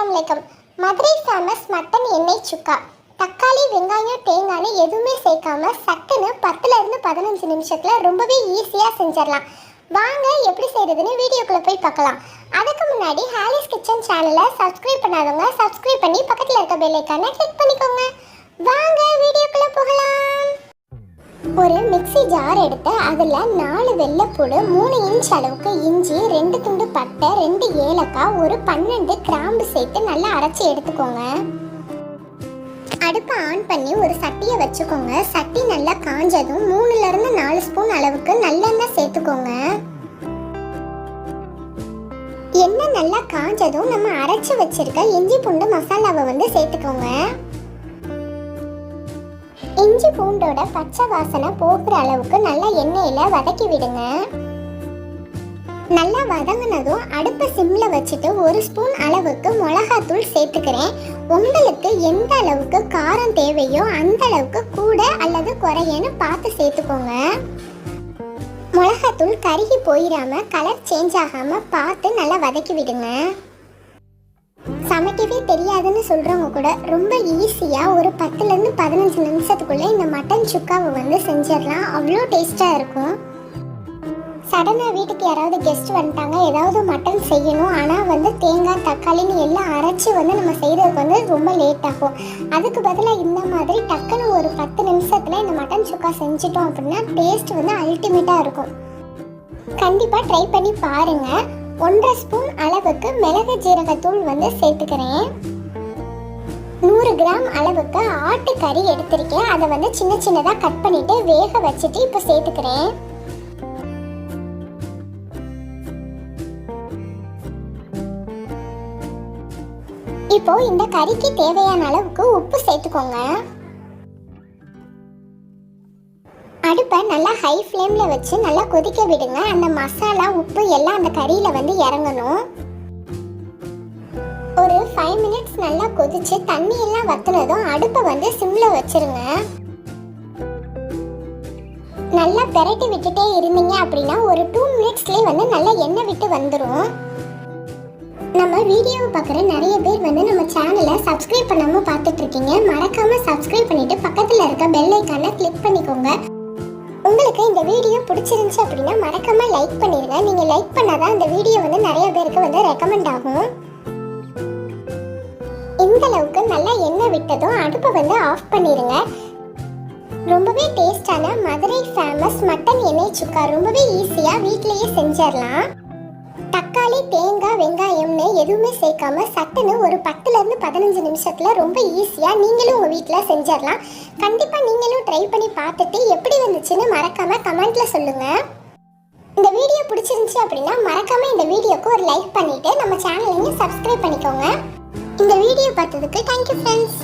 அஸ்ஸலாமு Madurai famous mutton எண்ணெய் சுக்கா. தக்காளி வெங்காயம் தேங்காய்னு எதுவுமே சேர்க்காம சட்டுன்னு பத்துலேருந்து பதினஞ்சு நிமிஷத்தில் ரொம்பவே ஈஸியாக செஞ்சிடலாம். வாங்க எப்படி செய்கிறதுன்னு வீடியோக்குள்ள போய் பார்க்கலாம். அதுக்கு முன்னாடி ஹாலிஸ் கிச்சன் சேனலை சப்ஸ்கிரைப் பண்ணாதவங்க சப்ஸ்கிரைப் பண்ணி பக்கத்தில் இருக்க பெல்லைக்கான கிளிக் பண்ணிக்கோங்க. வாங்க ஒரு மிக்ஸி ஜார் எடுத்து அதில் நாலு வெள்ளைப்பூடு மூணு இன்ச் அளவுக்கு இஞ்சி ரெண்டு துண்டு பட்டை ரெண்டு ஏலக்காய் ஒரு பன்னெண்டு கிராம்பு சேர்த்து நல்லா அரைச்சி எடுத்துக்கோங்க. அடுப்பை ஆன் பண்ணி ஒரு சட்டியை வச்சுக்கோங்க. சட்டி நல்லா காஞ்சதும் மூணுலேருந்து நாலு ஸ்பூன் அளவுக்கு நல்லெண்ணெய் சேர்த்துக்கோங்க. எண்ணெய் நல்லா காஞ்சதும் நம்ம அரைச்சி வச்சிருக்க இஞ்சி பூண்டு மசாலாவை வந்து சேர்த்துக்கோங்க. இஞ்சி பூண்டோட பச்சை வாசனை போகிற அளவுக்கு நல்லா எண்ணெயில் வதக்கி விடுங்க. நல்லா வதங்கினதும் அடுப்பை சிம்மில் வச்சுட்டு ஒரு ஸ்பூன் அளவுக்கு மிளகாத்தூள் சேர்த்துக்கிறேன். உங்களுக்கு எந்த அளவுக்கு காரம் தேவையோ அந்த அளவுக்கு கூட அல்லது குறையன்னு பார்த்து சேர்த்துக்கோங்க. மிளகாத்தூள் கருகி போயிடாமல் கலர் சேஞ்ச் ஆகாமல் பார்த்து நல்லா வதக்கி விடுங்க. சமைக்கவே தெரியாதுன்னு சொல்கிறவங்க கூட ரொம்ப ஈஸியாக ஒரு பத்துலேருந்து பதினஞ்சு நிமிஷத்துக்குள்ளே இந்த மட்டன் சுக்காவை வந்து செஞ்சிடலாம். அவ்வளோ டேஸ்ட்டாக இருக்கும். சடனாக வீட்டுக்கு யாராவது கெஸ்ட் வந்துட்டாங்க ஏதாவது மட்டன் செய்யணும். ஆனால் வந்து தேங்காய் தக்காளின்னு எல்லாம் அரைச்சி வந்து நம்ம செய்கிறதுக்கு வந்து ரொம்ப லேட் ஆகும். அதுக்கு பதிலாக இந்த மாதிரி டக்குன்னு ஒரு பத்து நிமிஷத்தில் இந்த மட்டன் சுக்கா செஞ்சிட்டோம் அப்படின்னா டேஸ்ட் வந்து அல்டிமேட்டாக இருக்கும். கண்டிப்பாக ட்ரை பண்ணி பாருங்கள் ஒன்றரை ஸ்பூன் அளவுக்கு மிளகு ஜீரகத்தூள் வந்து சேர்த்துக்கிறேன். நூறு கிராம் அளவுக்கு ஆட்டுக்கறி எடுத்திருக்கேன். அதை வந்து சின்ன சின்னதாக கட் பண்ணிட்டு வேக வச்சுட்டு இப்போ சேர்த்துக்கிறேன். இப்போ இந்த கறிக்கு தேவையான அளவுக்கு உப்பு சேர்த்துக்கோங்க. அடுப்பை நல்லா ஹை ஃப்ளேமில் வச்சு நல்லா கொதிக்க விடுங்க. அந்த மசாலா உப்பு எல்லாம் அந்த கறியில் வந்து இறங்கணும். ஒரு ஃபைவ் மினிட்ஸ் நல்லா கொதிச்சு தண்ணி எல்லாம் வத்துனதும் அடுப்பை வந்து சிம்மில் வச்சிருங்க. நல்லா பெரட்டி விட்டுட்டே இருந்தீங்க அப்படின்னா ஒரு டூ மினிட்ஸ்லேயே வந்து நல்லா எண்ணெய் விட்டு வந்துடும் நம்ம வீடியோவை பார்க்குற நிறைய பேர் வந்து நம்ம சேனலை சப்ஸ்கிரைப் பண்ணாமல் பார்த்துட்ருக்கீங்க மறக்காமல் சப்ஸ்கிரைப் பண்ணிவிட்டு பக்கத்தில் இருக்க பெல் ஐக்கானை கிளிக் பண்ணிக்கோங்க. உங்களுக்கு இந்த வீடியோ பிடிச்சிருந்துச்சு அப்படின்னா மறக்காம லைக் பண்ணிடுங்க நீங்க லைக் பண்ணாதான் இந்த வீடியோ வந்து நிறைய பேருக்கு வந்து ரெக்கமெண்ட் ஆகும். இந்த அளவுக்கு நல்லா எண்ணெய் விட்டதும் அடுப்பை வந்து ஆஃப் பண்ணிடுங்க ரொம்பவே டேஸ்டான மதுரை ஃபேமஸ் மட்டன் எண்ணெய் சுக்கா ரொம்பவே ஈஸியாக வீட்லேயே செஞ்சிடலாம். தேங்காய் வெங்காயம்னு எதுவுமே சேர்க்காம சட்டுன்னு ஒரு பத்துலேருந்து பதினஞ்சு நிமிஷத்தில் ரொம்ப ஈஸியாக நீங்களும் உங்கள் வீட்டில் செஞ்சிடலாம். கண்டிப்பாக நீங்களும் ட்ரை பண்ணி பார்த்துட்டு எப்படி வந்துச்சுன்னு மறக்காமல் கமெண்ட்டில் சொல்லுங்கள் இந்த வீடியோ பிடிச்சிருந்துச்சு அப்படின்னா மறக்காமல் இந்த வீடியோக்கு ஒரு லைக் பண்ணிவிட்டு நம்ம சேனலையும் சப்ஸ்கிரைப் பண்ணிக்கோங்க. இந்த வீடியோ பார்த்ததுக்கு தேங்க்யூ ஃப்ரெண்ட்ஸ்